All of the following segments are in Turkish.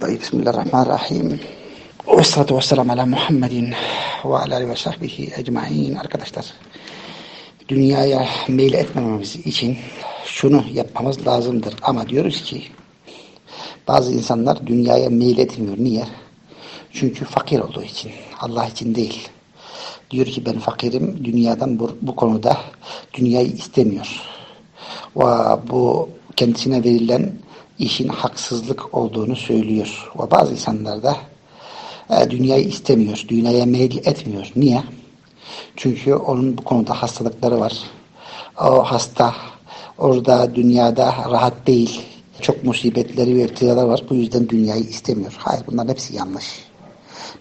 Tayyip Bismillahirrahmanirrahim. Vessalatu vesselam ala Muhammedin ve ala ve sahbihi ecmain. Arkadaşlar dünyaya meyil etmememiz için şunu yapmamız lazımdır. Ama diyoruz ki bazı insanlar dünyaya meyil etmiyor. Niye? Çünkü fakir olduğu için. Allah için değil. Diyor ki ben fakirim. Dünyadan bu, bu konuda dünyayı istemiyor. Ve bu kendisine verilen işin haksızlık olduğunu söylüyor. Ve bazı insanlar da e, dünyayı istemiyor, dünyaya meyil etmiyor. Niye? Çünkü onun bu konuda hastalıkları var. O hasta orada dünyada rahat değil. Çok musibetleri ve iptilalar var. Bu yüzden dünyayı istemiyor. Hayır bunların hepsi yanlış.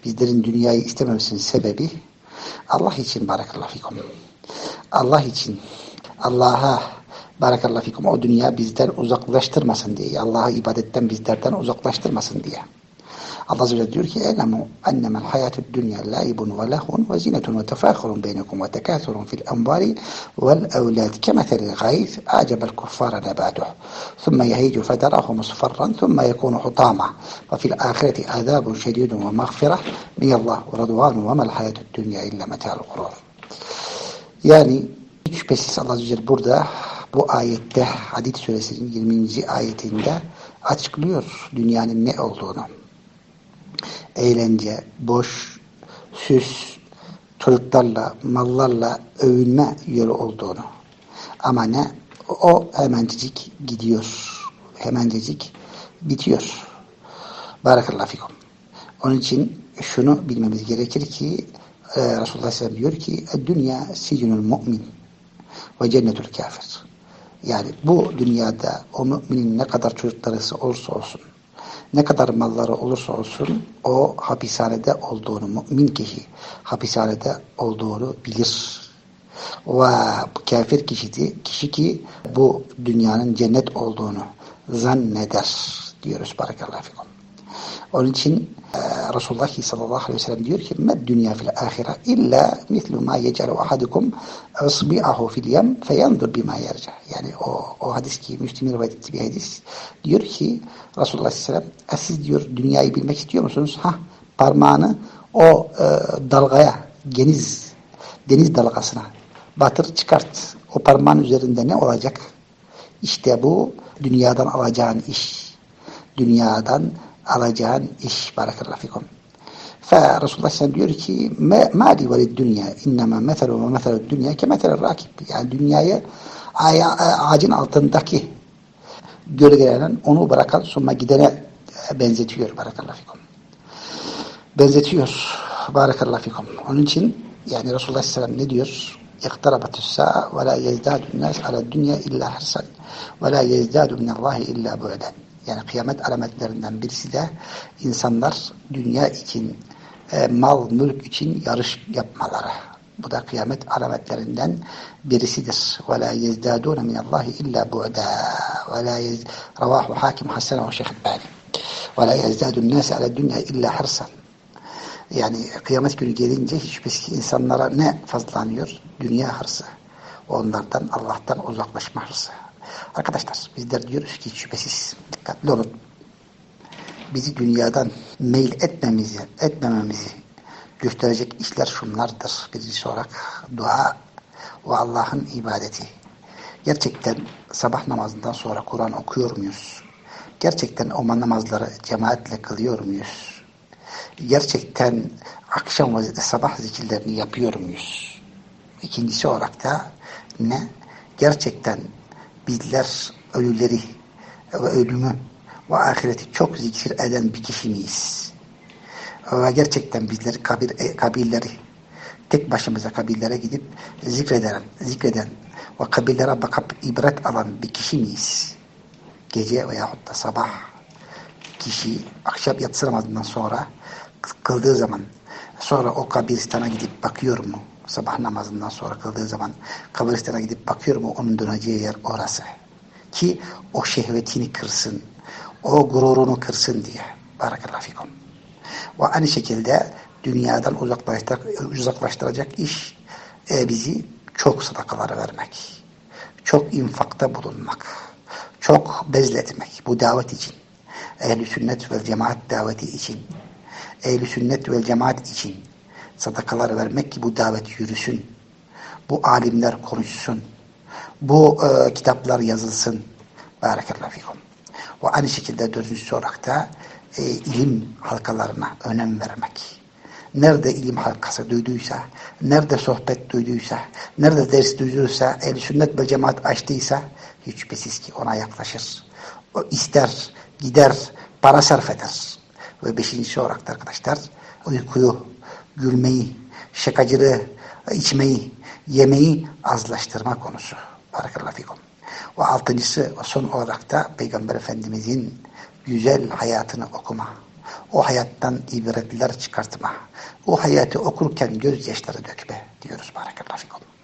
Bizlerin dünyayı istememesinin sebebi Allah için barakallahu fikum. Allah için Allah'a بارك الله فيكم أو دنيا بزدان ازق ما مسندي الله يبدد تم بزدان ازق ما مسندي الله عز وجل يقول اعلموا انما الحياة الدنيا لعب ولهو وزينه وتفاخر بينكم وتكاثر في الانبار والاولاد كمثل الغيث اعجب الكفار نباته ثم يهيج فتراه مصفرا ثم يكون حطاما وفي الاخره عذاب شديد ومغفره من الله ورضوان وما الحياة الدنيا الا متاع الغرور يعني Hiçbir şey sadece burada bu ayette Hadid suresinin 20. ayetinde açıklıyor dünyanın ne olduğunu eğlence, boş, süs, çocuklarla, mallarla övünme yolu olduğunu. Ama ne? O hemencecik gidiyor. Hemencecik bitiyor. Barakallahu fikum. Onun için şunu bilmemiz gerekir ki e, Resulullah Aleyhisselam diyor ki dünya sicunul mu'min ve cennetul kafir. Yani bu dünyada o müminin ne kadar çocukları olursa olsun ne kadar malları olursa olsun o hapishanede olduğunu, mümin kişi hapishanede olduğunu bilir. Ve kafir kişi, kişi ki bu dünyanın cennet olduğunu zanneder diyoruz. Barakallahu fikum. Onun için e, Resulullah sallallahu aleyhi ve sellem diyor ki med dünya fil ahire illa mislu ma yecelu ahadukum ısbi'ahu fil yem feyandur bima yerca. Yani o, o hadis ki Müslim'in rivayet ettiği bir hadis. Diyor ki Resulullah sallallahu aleyhi ve sellem siz diyor dünyayı bilmek istiyor musunuz? Ha parmağını o e, dalgaya deniz deniz dalgasına batır çıkart. O parmağın üzerinde ne olacak? İşte bu dünyadan alacağın iş. Dünyadan alacağın iş. Barakallahu fikum. Fe Resulullah sen diyor ki mali velid dünya innema meselu ve meselu dünya ke meselu rakib. Yani dünyayı ağacın altındaki gölgelenen onu bırakan sonra gidene benzetiyor. Barakallahu fikum. Benzetiyor. Barakallahu fikum. Onun için yani Resulullah Aleyhisselam ne diyor? اقتربت الساعة ولا يزداد الناس على الدنيا إلا حرصا ولا يزداد من الله إلا بعدا yani kıyamet alametlerinden birisi de insanlar dünya için, e, mal, mülk için yarış yapmaları. Bu da kıyamet alametlerinden birisidir. وَلَا يَزْدَادُونَ مِنَ اللّٰهِ إِلَّا بُعْدًا وَلَا يز... رَوَاهُ حاكم حسنه وشيخ الباني وَلَا يَزْدَادُ النَّاسِ عَلَى الدُّنْيَا إِلَّا حِرْصًا Yani kıyamet günü gelince hiçbir insanlara ne fazlanıyor? Dünya hırsı. Onlardan, Allah'tan uzaklaşma hırsı. Arkadaşlar bizler diyoruz ki şüphesiz dikkatli olun. Bizi dünyadan meyil etmemizi, etmememizi gösterecek işler şunlardır. Birincisi olarak dua ve Allah'ın ibadeti. Gerçekten sabah namazından sonra Kur'an okuyor muyuz? Gerçekten o namazları cemaatle kılıyor muyuz? Gerçekten akşam ve sabah zikirlerini yapıyor muyuz? İkincisi olarak da ne? Gerçekten bizler ölüleri ve ölümü ve ahireti çok zikir eden bir kişi miyiz? Ve gerçekten bizleri kabir, kabirleri tek başımıza kabirlere gidip zikreden, zikreden ve kabirlere bakıp ibret alan bir kişi miyiz? Gece veyahut da sabah kişi akşam yatsı sonra kıldığı zaman sonra o kabiristana gidip bakıyor mu? Sabah namazından sonra kıldığı zaman kabristana gidip bakıyor mu onun döneceği yer orası. Ki o şehvetini kırsın, o gururunu kırsın diye. Barakallahu fikum. Ve aynı şekilde dünyadan uzaklaştır, uzaklaştıracak iş e, bizi çok sadakaları vermek, çok infakta bulunmak, çok bezletmek bu davet için. ehli sünnet ve cemaat daveti için, ehli sünnet ve cemaat için sadakalar vermek ki bu davet yürüsün. Bu alimler konuşsun. Bu e, kitaplar yazılsın. Barakallahu fikum. Ve aynı şekilde dördüncüsü olarak da e, ilim halkalarına önem vermek. Nerede ilim halkası duyduysa, nerede sohbet duyduysa, nerede ders duyduysa, el sünnet ve cemaat açtıysa hiç şüphesiz ki ona yaklaşır. O ister, gider, para sarf eder. Ve beşincisi olarak da arkadaşlar uykuyu, gülmeyi, şakacılığı, içmeyi, yemeği azlaştırma konusu. Barakallahu fikum. Ve altıncısı son olarak da Peygamber Efendimizin güzel hayatını okuma. O hayattan ibretler çıkartma. O hayatı okurken gözyaşları dökme diyoruz. Barakallahu fikum.